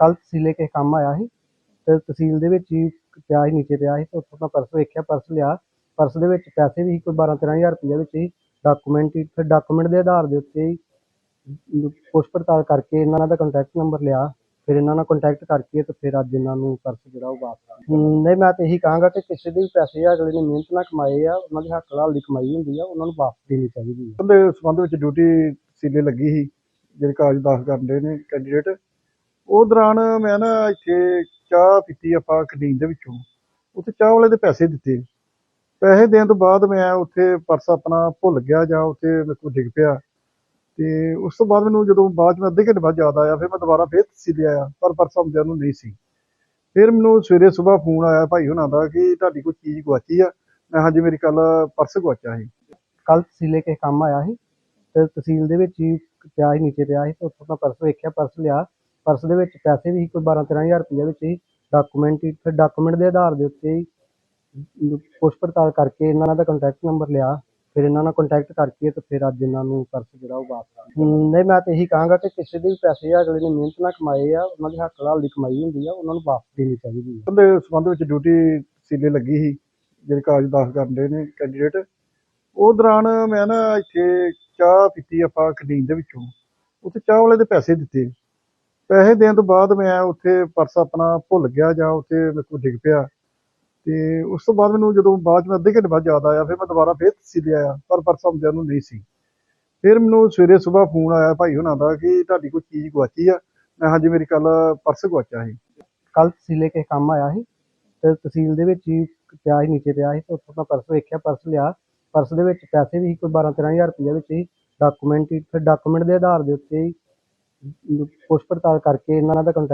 ਕੱਲ ਤਹਿਸੀਲੇ ਕਿਸੇ ਕੰਮ ਆਇਆ ਸੀ ਤੇ ਤਹਿਸੀਲ ਦੇ ਵਿੱਚ ਹੀ ਪਿਆ ਸੀ, ਨੀਚੇ ਪਿਆ ਸੀ ਤੇ ਉੱਥੋਂ ਮੈਂ ਪਰਸ ਵੇਖਿਆ, ਪਰਸ ਲਿਆ। ਪਰਸ ਦੇ ਵਿੱਚ ਪੈਸੇ ਵੀ ਸੀ, ਕੋਈ 12 13000 ਰੁਪਏ ਵਿੱਚ ਸੀ। ਡਾਕੂਮੈਂਟ ਹੀ, ਫਿਰ ਡਾਕੂਮੈਂਟ ਦੇ ਆਧਾਰ ਦੇ ਉੱਤੇ ਹੀ ਪੁੱਛ ਪੜਤਾਲ ਕਰਕੇ ਇਹਨਾਂ ਦਾ ਕੰਟੈਕਟ ਨੰਬਰ ਲਿਆ। ਫਿਰ ਇਹਨਾਂ ਨਾਲ ਕੰਟੈਕਟ ਕਰਕੇ ਤੇ ਫਿਰ ਅੱਜ ਇਹਨਾਂ ਨੂੰ ਪਰਸ ਜਿਹੜਾ ਉਹ ਵਾਪਸ ਆ ਨਹੀਂ, ਮੈਂ ਤੇ ਇਹੀ ਕਹਾਂਗਾ ਕਿ ਕਿਸੇ ਦੇ ਵੀ ਪੈਸੇ ਆ, ਅਗਲੇ ਨੇ ਮਿਹਨਤ ਨਾਲ ਕਮਾਏ ਆ, ਉਹਨਾਂ ਦੀ ਹੱਕ ਹਲਾਲ ਦੀ ਕਮਾਈ ਹੁੰਦੀ ਆ, ਉਹਨਾਂ ਨੂੰ ਵਾਪਸ ਦੇਣੀ ਚਾਹੀਦੀ ਹੈ ਦੇ ਸੰਬੰਧ ਵਿੱਚ ਡਿਊਟੀ ਸੀਲੇ ਲੱਗੀ ਸੀ, ਜਿਹੜੇ ਕਾਗਜ਼ ਦਾਖਲ ਕਰਨ ਦੇ ਨੇ ਕੈਂਡੀਡੇਟ ਉਹ ਦੌਰਾਨ ਮੈਂ ਨਾ ਇੱਥੇ ਚਾਹ ਪੀਤੀ ਆਪਾਂ ਕੈਂਟੀਨ ਦੇ ਵਿੱਚੋਂ। ਉੱਥੇ ਚਾਹ ਵਾਲੇ ਦੇ ਪੈਸੇ ਦਿੱਤੇ। ਪੈਸੇ ਦੇਣ ਤੋਂ ਬਾਅਦ ਮੈਂ ਉੱਥੇ ਪਰਸ ਆਪਣਾ ਭੁੱਲ ਗਿਆ ਜਾਂ ਉੱਥੇ ਮੇਰੇ ਕੋਲ ਡਿੱਗ ਪਿਆ। ਤੇ ਉਸ ਤੋਂ ਬਾਅਦ ਮੈਨੂੰ ਜਦੋਂ ਬਾਅਦ ਮੈਂ ਅੱਧੇ ਘੰਟੇ ਬਾਅਦ ਯਾਦ ਆਇਆ, ਫਿਰ ਮੈਂ ਦੁਬਾਰਾ ਫੇਰ ਤਹਿਸੀਲੇ ਆਇਆ ਪਰ ਪਰਸ ਆਉਂਦਿਆਂ ਨੂੰ ਨਹੀਂ ਸੀ। ਫਿਰ ਮੈਨੂੰ ਸਵੇਰੇ ਸਵੇਰ ਫੋਨ ਆਇਆ ਭਾਈ ਹੁਣਾਂ ਦਾ ਕਿ ਤੁਹਾਡੀ ਕੋਈ ਚੀਜ਼ ਗੁਆਚੀ ਆ। ਮੈਂ ਹਾਂਜੀ, ਮੇਰੀ ਕੱਲ ਪਰਸ ਗੁਆਚਿਆ ਸੀ। ਕੱਲ ਤਸੀਲੇ ਕਿਸੇ ਕੰਮ ਆਇਆ ਸੀ, ਤੇ ਤਹਿਸੀਲ ਦੇ ਵਿੱਚ ਹੀ ਪਿਆ ਸੀ, ਨੀਚੇ ਪਿਆ ਸੀ, ਤੇ ਉੱਥੋਂ ਮੈਂ ਪਰਸ ਵੇਖਿਆ, ਪਰਸ ਲਿਆ। ਪਰਸ ਦੇ ਵਿੱਚ ਪੈਸੇ ਵੀ ਸੀ, ਕੋਈ 12 13000 ਰੁਪਏ ਵਿੱਚ ਸੀ। ਡਾਕੂਮੈਂਟ ਹੀ ਫਿਰ ਡਾਕੂਮੈਂਟ ਦੇ ਆਧਾਰ ਦੇ ਉੱਤੇ ਹੀ ਪੁੱਛ ਪੜਤਾਲ ਕਰਕੇ ਇਹਨਾਂ ਦਾ ਕੰਟੈਕਟ ਨੰਬਰ ਲਿਆ। ਫਿਰ ਇਹਨਾਂ ਨਾਲ ਕੰਟੈਕਟ ਕਰਕੇ ਤੇ ਫਿਰ ਅੱਜ ਇਹਨਾਂ ਨੂੰ ਪਰਸ ਜਿਹੜਾ ਉਹ ਵਾਪਸ ਆ ਨਹੀਂ, ਮੈਂ ਤੇ ਇਹੀ ਕਹਾਂਗਾ ਕਿ ਕਿਸੇ ਦੇ ਵੀ ਪੈਸੇ ਆ, ਅਗਲੇ ਨੇ ਮਿਹਨਤ ਨਾਲ ਕਮਾਏ ਆ, ਉਹਨਾਂ ਦੀ ਹੱਕ ਹਲਾਲ ਦੀ ਕਮਾਈ ਹੁੰਦੀ ਆ, ਉਹਨਾਂ ਨੂੰ ਵਾਪਸ ਦੇਣੀ ਚਾਹੀਦੀ ਹੈ ਦੇ ਸੰਬੰਧ ਵਿੱਚ ਡਿਊਟੀ ਸੀਲੇ ਲੱਗੀ ਸੀ, ਜਿਹੜੇ ਕਾਗਜ਼ ਦਾਖਲ ਕਰਨ ਨੇ ਕੈਂਡੀਡੇਟ ਉਹ ਦੌਰਾਨ ਮੈਂ ਨਾ ਇੱਥੇ ਚਾਹ ਪੀਤੀ ਆਪਾਂ ਕੈਂਟੀਨ ਦੇ ਵਿੱਚੋਂ। ਉੱਥੇ ਚਾਹ ਵਾਲੇ ਦੇ ਪੈਸੇ ਦਿੱਤੇ। ਪੈਸੇ ਦੇਣ ਤੋਂ ਬਾਅਦ ਮੈਂ ਉੱਥੇ ਪਰਸ ਆਪਣਾ ਭੁੱਲ ਗਿਆ ਜਾਂ ਉੱਥੇ ਮੇਰੇ ਕੋਲ ਡਿੱਗ ਪਿਆ। ਤੇ ਉਸ ਤੋਂ ਬਾਅਦ ਮੈਨੂੰ ਜਦੋਂ ਬਾਅਦ ਮੈਂ ਅੱਧੇ ਘੰਟੇ ਬਾਅਦ ਯਾਦ ਆਇਆ, ਫਿਰ ਮੈਂ ਦੁਬਾਰਾ ਫੇਰ ਤਹਿਸੀਲੇ ਆਇਆ ਪਰ ਪਰਸ ਆਉਂਦਿਆਂ ਨੂੰ ਨਹੀਂ ਸੀ। ਫਿਰ ਮੈਨੂੰ ਸਵੇਰੇ ਸਵੇਰ ਫੋਨ ਆਇਆ ਭਾਈ ਹੁਣਾਂ ਦਾ ਕਿ ਤੁਹਾਡੀ ਕੋਈ ਚੀਜ਼ ਗੁਆਚੀ ਆ। ਮੈਂ ਹਾਂਜੀ, ਮੇਰੀ ਕੱਲ ਪਰਸ ਗੁਆਚਿਆ ਸੀ। ਕੱਲ ਤਸੀਲੇ ਕਿਸੇ ਕੰਮ ਆਇਆ ਸੀ, ਤੇ ਤਹਿਸੀਲ ਦੇ ਵਿੱਚ ਹੀ ਪਿਆ ਸੀ, ਨੀਚੇ ਪਿਆ ਸੀ, ਤੇ ਉੱਥੋਂ ਮੈਂ ਪਰਸ ਵੇਖਿਆ, ਪਰਸ ਲਿਆ। ਪਰਸ ਦੇ ਵਿੱਚ ਪੈਸੇ ਵੀ ਸੀ, ਕੋਈ 12 13000 ਰੁਪਏ ਵਿੱਚ ਸੀ। ਡਾਕੂਮੈਂਟ ਹੀ, ਫਿਰ ਡਾਕੂਮੈਂਟ ਦੇ ਆਧਾਰ ਦੇ ਉੱਤੇ ਹੀ ਪੁੱਛ ਪੜਤਾਲ ਕਰਕੇ ਇਹਨਾਂ ਦਾ ਕੰਟੈਕਟ